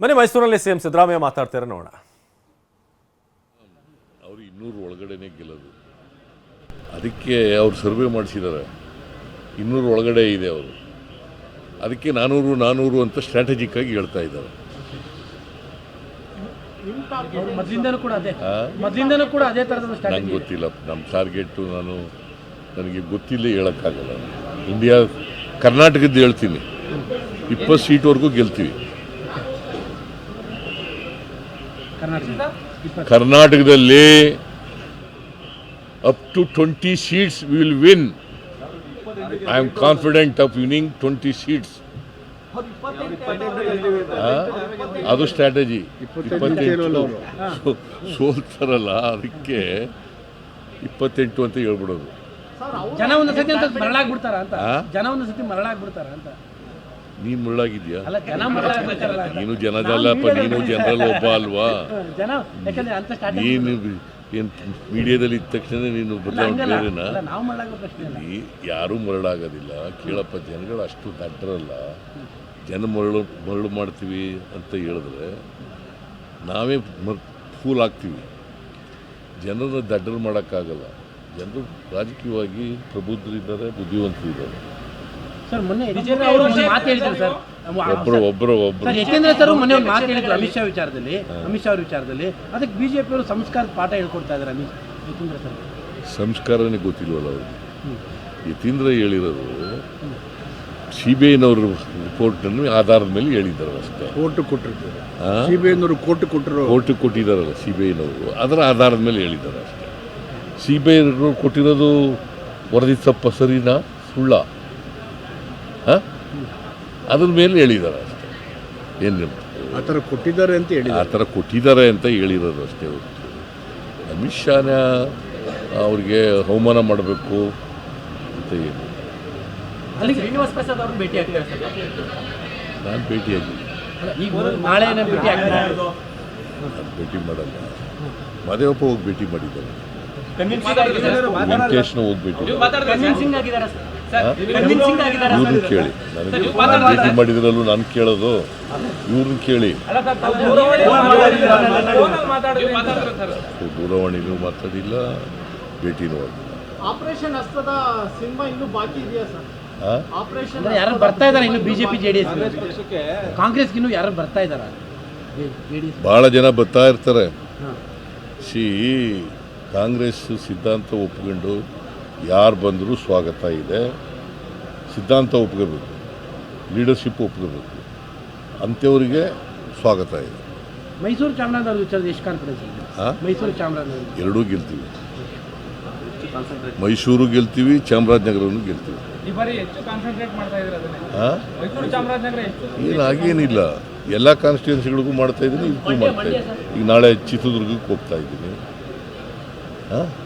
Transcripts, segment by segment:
ಮನೆ ಮೈಸೂರಲ್ಲಿ ಸಿಎಂ ಸಿದ್ದರಾಮಯ್ಯ ಮಾತಾಡ್ತಾರೆ ನೋಡೋಣ. ಅವರು ಇನ್ನೂರು ಒಳಗಡೆನೆ ಗೆಲ್ಲೋದು. ಅದಕ್ಕೆ ಅವ್ರು ಸರ್ವೆ ಮಾಡಿಸಿದ್ದಾರೆ ಇನ್ನೂರು ಒಳಗಡೆ ಇದೆ ಅವರು. ಅದಕ್ಕೆ ನಾನೂರು ನಾನೂರು ಅಂತ ಸ್ಟ್ರಾಟಜಿಕ್ ಆಗಿ ಹೇಳ್ತಾ ಇದ್ದಾರೆ. ನಂಗೆ ಗೊತ್ತಿಲ್ಲ. ನಮ್ಮ ಟಾರ್ಗೆಟು ನಾನು ನನಗೆ ಗೊತ್ತಿಲ್ಲ ಹೇಳೋಕ್ಕಾಗಲ್ಲ. ಇಂಡಿಯಾ ಕರ್ನಾಟಕದ್ದು ಹೇಳ್ತೀನಿ. ಇಪ್ಪತ್ತು ಸೀಟ್ವರೆಗೂ ಗೆಲ್ತೀವಿ. ಕರ್ನಾಟಕದಲ್ಲಿ. Up to twenty seats will win I am confident of winning twenty seats ಅದು ಸ್ಟ್ರಾಟಜಿ ಇಪ್ಪತ್ತೆಂಟು ಸೋಲ್ತಾರಲ್ಲ ಅದಕ್ಕೆ ಇಪ್ಪತ್ತೆಂಟು ಅಂತ ಹೇಳ್ಬಿಡೋದು. ಜನ ಒಂದು ಸತಿ ಅಂತ ಮರಳಾಗ್ಬಿಡ್ತಾರ ಅಂತ ಜನ ಒಂದು ಸತಿ ಮರಳಾಗ್ಬಿಡ್ತಾರ ಅಂತ ನೀನು ಮುಳ್ಳಾಗಿದ್ಯಾ. ನೀನು ಜನದಲ್ಲಪ್ಪ ನೀನು ಜನರಲ್ ಒಬ್ಬ ಅಲ್ವಾ? ನೀನು ಏನು ಮೀಡಿಯಾದಲ್ಲಿ ಇದ್ದ ತಕ್ಷಣ ನೀನು ಬದಲಾವಣೆ ಈ ಯಾರೂ ಮರಳಾಗೋದಿಲ್ಲ. ಕೇಳಪ್ಪ ಜನಗಳು ಅಷ್ಟು ದಡ್ಡರಲ್ಲ. ಜನ ಮರಳು ಮರಳು ಮಾಡ್ತೀವಿ ಅಂತ ಹೇಳಿದ್ರೆ ನಾವೇ ಮರ್ ಫೂಲ್ ಆಗ್ತೀವಿ. ಜನರನ್ನ ದಡ್ಡರು ಮಾಡೋಕ್ಕಾಗಲ್ಲ. ಜನರು ರಾಜಕೀಯವಾಗಿ ಪ್ರಬುದ್ಧರಿದ್ದಾರೆ ಬುದ್ಧಿವಂತರು ಇದ್ದಾರೆ ಸರ್ ಮೊನ್ನೆ ಅವರು ಒಂದು ಮಾತು ಹೇಳಿದ್ರು ಸರ್. ಒಬ್ರು ಒಬ್ರು ಒಬ್ಬರು ಸರ್ ಯತೀಂದ್ರ ಸರ್ ಮೊನ್ನೆ ಒಂದು ಮಾತು ಹೇಳಿದ್ರು ಅಮಿತ್ ಶಾ ವಿಚಾರದಲ್ಲಿ. ಅಮಿತ್ ಶಾ ಅವ್ರ ವಿಚಾರದಲ್ಲಿ. ಅದಕ್ಕೆ ಬಿಜೆಪಿ ಅವರು ಸಂಸ್ಕಾರದ ಪಾಠ ಹೇಳ್ಕೊಡ್ತಾ ಇದ್ದಾರೆ ಅಮಿತ್ ಯತೀಂದ್ರ ಸರ್. ಸಂಸ್ಕಾರನೇ ಗೊತ್ತಿಲ್ವಲ್ಲ ಅವ್ರಿಗೆ? ಯತೀಂದ್ರ ಹೇಳಿರೋದು ಸಿ ಬಿ ಐನವ್ರ ರಿಪೋರ್ಟನ್ನು ಆಧಾರದ ಮೇಲೆ ಹೇಳಿದ್ದಾರೆ ಅಷ್ಟೇ. ಕೋರ್ಟ್ ಕೊಟ್ಟಿರ್ತಾರೆ? ಸಿ ಬಿ ಐನವರು ಕೋರ್ಟ್ ಕೊಟ್ಟರು ಕೋರ್ಟ್ ಕೊಟ್ಟಿದ್ದಾರಲ್ಲ ಸಿ ಬಿ ಐನವರು ಅದರ ಆಧಾರದ ಮೇಲೆ ಹೇಳಿದ್ದಾರೆ ಅಷ್ಟೇ. ಸಿ ಬಿ ಐನವರು ಕೊಟ್ಟಿರೋದು ವರದಿ ತಪ್ಪ ಸರಿನಾ? ಸುಳ್ಳ. ಹಾಂ? ಅದ್ರ ಮೇಲೆ ಹೇಳಿದ್ದಾರೆ ಅಷ್ಟೇ. ಏನು ಆ ಥರ ಕೊಟ್ಟಿದ್ದಾರೆ ಅಂತ ಹೇಳಿ ಆ ಥರ ಕೊಟ್ಟಿದ್ದಾರೆ ಅಂತ ಹೇಳಿರೋದು ಅಷ್ಟೇ ಹೊರತು. ಅಮಿತ್ ಶಾನ ಅವ್ರಿಗೆ ಅವಮಾನ ಮಾಡಬೇಕು ಅಂತ ಹೇಳಿ ಅಲ್ಲಿ ಶ್ರೀನಿವಾಸ್ ಪ್ರಸಾದ್ ಅವ್ರನ್ನ ಭೇಟಿ ಆಗ್ತಾರೆ ಸರ್? ನಾನು ಭೇಟಿಯಾಗಿಲ್ಲ ಭೇಟಿ ಮಾಡಲ್ಲ. ಮಾದೇವಪ್ಪ ಹೋಗಿ ಭೇಟಿ ಮಾಡಿದ್ದಾರೆ. ವೆಂಕಟೇಶ್ನ ಹೋಗಿ ಭೇಟಿ ಇವ್ರನ್ನ ಕೇಳಿ. ನನಗೆ ಭೇಟಿ ಮಾಡಿದ್ರಲ್ಲೂ ನಾನು ಕೇಳೋದು. ಇವ್ರನ್ನ ಕೇಳಿ. ದೂರವಾಣಿನೂ ಮಾತಾಡಿಲ್ಲ ಭೇಟಿನೂ ಆಗಿಲ್ಲ ಆಪರೇಷನ್ ಹಸ್ತದ ಸಿನಿಮಾ ಇನ್ನೂ ಬಾಕಿ ಇದೆಯಾ ಸರ್? ಆಪರೇಷನ್ ಅಂದ್ರೆ ಯಾರು ಬರ್ತಾ ಇದಾರೆ ಇನ್ನು ಬಿಜೆಪಿ ಜೆಡಿಎಸ್ ಕಾಂಗ್ರೆಸ್ಗೆ ಇನ್ನು ಯಾರು ಬರ್ತಾ ಇದಾರ? ಜೆಡಿಎಸ್ ಭಾಳ ಜನ ಬರ್ತಾ ಇರ್ತಾರೆ. ಸಿ ಕಾಂಗ್ರೆಸ್ ಸಿದ್ಧಾಂತ ಒಪ್ಕೊಂಡು ಯಾರು ಬಂದರೂ ಸ್ವಾಗತ ಇದೆ. ಸಿದ್ಧಾಂತ ಒಪ್ಕೋಬೇಕು. ಲೀಡರ್ಶಿಪ್ ಒಪ್ಕೋಬೇಕು. ಅಂಥವ್ರಿಗೆ ಸ್ವಾಗತ ಇದೆ. ಮೈಸೂರು ಚಾಮರಾಜನಗರ ವಿಚಾರದ ಎಷ್ಟು ಕಾನ್ಫಿಡೆನ್ಸ್ ಮೈಸೂರು ಚಾಮರಾಜನಗರ ಎರಡೂ ಗೆಲ್ತೀವಿ. ಮೈಸೂರು ಗೆಲ್ತೀವಿ ಚಾಮರಾಜನಗರನು ಗೆಲ್ತೀವಿ. ಏನಾಗೇನಿಲ್ಲ ಎಲ್ಲ ಕಾನ್ಸ್ಟಿಟ್ಯೂನ್ಸಿಗಳಿಗೂ ಮಾಡ್ತಾ ಇದ್ದೀನಿ ಇದಕ್ಕೂ ಮಾಡ್ತಾ ಇದ್ದೀನಿ. ಈಗ ನಾಳೆ ಚಿತ್ರದುರ್ಗಕ್ಕೆ ಹೋಗ್ತಾ ಇದ್ದೀನಿ. ಆ?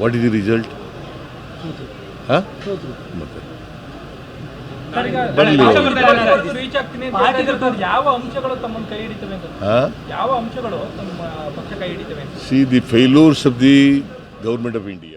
ವಾಟ್ ಇಸ್ ದಿ ರಿಸಲ್ಟ್ ಹಾಂ ಮತ್ತೆ. See the failures of the government of India